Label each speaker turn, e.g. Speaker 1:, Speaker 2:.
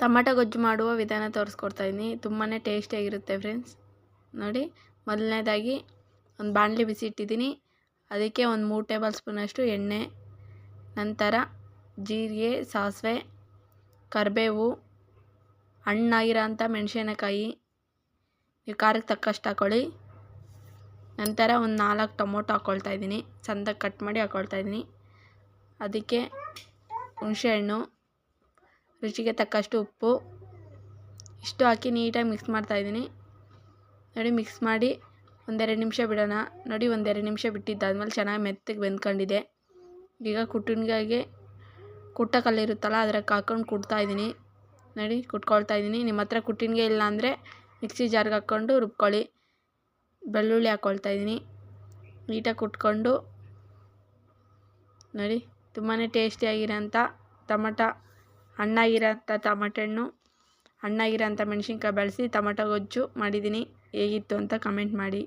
Speaker 1: Tomato ಗೊಜ್ಜು ಮಾಡುವ ವಿಧಾನ ತೋರಿಸ್ಕೊಡ್ತಾ ಇದ್ದೀನಿ ತುಂಬಾ ಟೇಸ್ಟಿಯಾಗಿರುತ್ತೆ ಫ್ರೆಂಡ್ಸ್ ನೋಡಿ, ಮೊದಲನೇದಾಗಿ ಒಂದು ಬಾಣಲೆ ಬಿಸಿ ಇಟ್ಟಿದ್ದೀನಿ. ಅದಕ್ಕೆ ಒಂದು ಮೂರು ಟೇಬಲ್ ಸ್ಪೂನಷ್ಟು ಎಣ್ಣೆ, ನಂತರ ಜೀರಿಗೆ, ಸಾಸಿವೆ, ಕರಿಬೇವು, ಹಣ್ಣಾಗಿರೋ ಅಂಥ ಮೆಣಸಿನಕಾಯಿ, ನೀವು ಖಾರಕ್ಕೆ ತಕ್ಕಷ್ಟು ಹಾಕ್ಕೊಳ್ಳಿ ನಂತರ ಒಂದು ನಾಲ್ಕು ಟೊಮೊಟೊ ಹಾಕ್ಕೊಳ್ತಾ ಇದ್ದೀನಿ ಕಟ್ ಮಾಡಿ ಹಾಕ್ಕೊಳ್ತಾ ಇದ್ದೀನಿ ಅದಕ್ಕೆ ಹುಣಸೆಹಣ್ಣು ರುಚಿಗೆ ತಕ್ಕಷ್ಟು ಉಪ್ಪು ಇಷ್ಟು ಹಾಕಿ ನೀಟಾಗಿ ಮಿಕ್ಸ್ ಮಾಡ್ತಾಯಿದ್ದೀನಿ ನೋಡಿ, ಮಿಕ್ಸ್ ಮಾಡಿ ಒಂದೆರಡು ನಿಮಿಷ ಬಿಡೋಣ. ನೋಡಿ, ಒಂದೆರಡು ನಿಮಿಷ ಬಿಟ್ಟಿದ್ದಾದ್ಮೇಲೆ ಚೆನ್ನಾಗಿ ಮೆತ್ತಗೆ ಬೆಂದ್ಕೊಂಡಿದೆ. ಈಗ ಕುಟ್ಟುಣಿಗಾಗೆ ಕುಟ್ಟ ಕಲ್ಲಿರುತ್ತಲ್ಲ ಅದ್ರಾಗ ಹಾಕ್ಕೊಂಡು ಕುಟ್ತಾಯಿದ್ದೀನಿ ನೋಡಿ, ಕುಟ್ಕೊಳ್ತಾ ಇದ್ದೀನಿ. ನಿಮ್ಮ ಹತ್ರ ಕುಟ್ಟಿನಿಗೆ ಇಲ್ಲ ಅಂದರೆ ಮಿಕ್ಸಿ ಜಾರ್ಗೆ ಹಾಕ್ಕೊಂಡು ರುಬ್ಕೊಳ್ಳಿ. ಬೆಳ್ಳುಳ್ಳಿ ಹಾಕ್ಕೊಳ್ತಾ ಇದ್ದೀನಿ. ನೀಟಾಗಿ ಕುಟ್ಕೊಂಡು ನೋಡಿ ತುಂಬಾ ಟೇಸ್ಟಿಯಾಗಿರೋಂಥ ಟೊಮಟ ಹಣ್ಣಾಗಿರೋಂಥ ಟಮಟೆ ಹಣ್ಣು ಹಣ್ಣಾಗಿರೋಂಥ ಮೆಣಸಿನ್ಕಾಯಿ ಬಳಸಿ ಟೊಮಟೊ ಗೊಜ್ಜು ಮಾಡಿದ್ದೀನಿ. ಹೇಗಿತ್ತು ಅಂತ ಕಮೆಂಟ್ ಮಾಡಿ.